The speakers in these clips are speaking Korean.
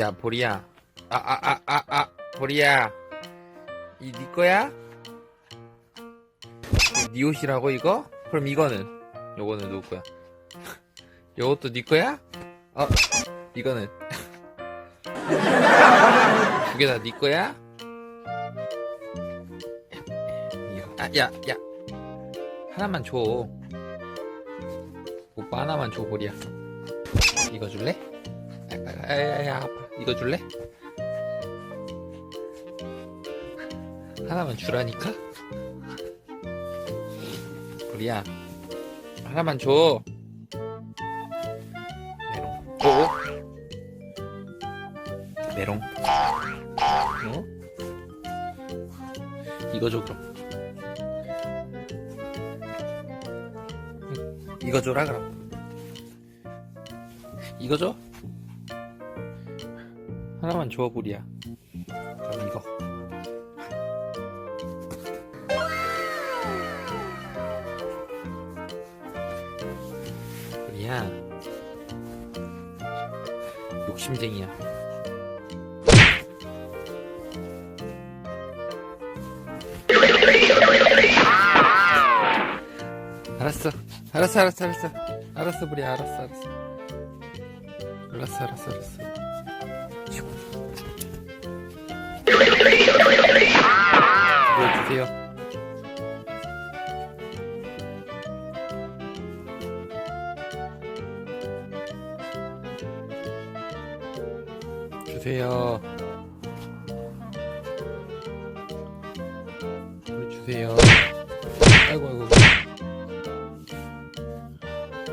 야, 보리야. 아, 아, 아, 아, 아, 보리야. 이네 거야? 네 옷이라고 이거? 그럼 이거는? 요거는 누구 거야? 요것도 네 거야? 어, 이거는? 두 개다네 거야? 아, 야, 야. 하나만 줘. 오빠 하나만 줘, 보리야. 이거 줄래? 아파. 이거 줄래? 하나만 주라니까? 우리야 하나만 줘. 메롱. 오 메롱? 어? 이거 줘 그럼. 응, 이거 줘라 그럼. 이거 줘 하나만 줘 부리야. 그럼 이거. 부리야. 욕심쟁이야. 알았어. 알았어 알았어 알았어. 알았어 부리야. 알았어 알았어. 알았어 알았어 알았어 주세요. 우리 주세요. 아이고 아이고.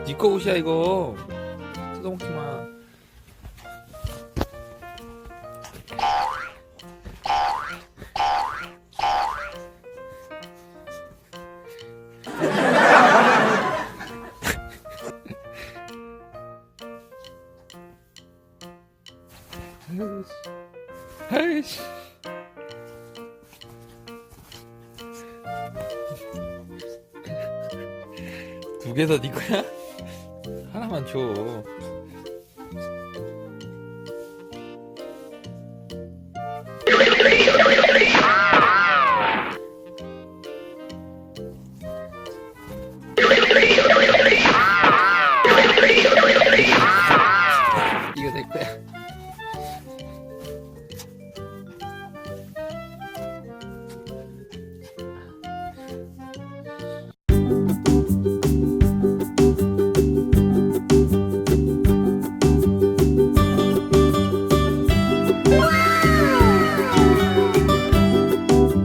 니꺼 옷이야 이거. 뜯어먹지 마 아이씨. 두 개 다 네 거야? 하나만 줘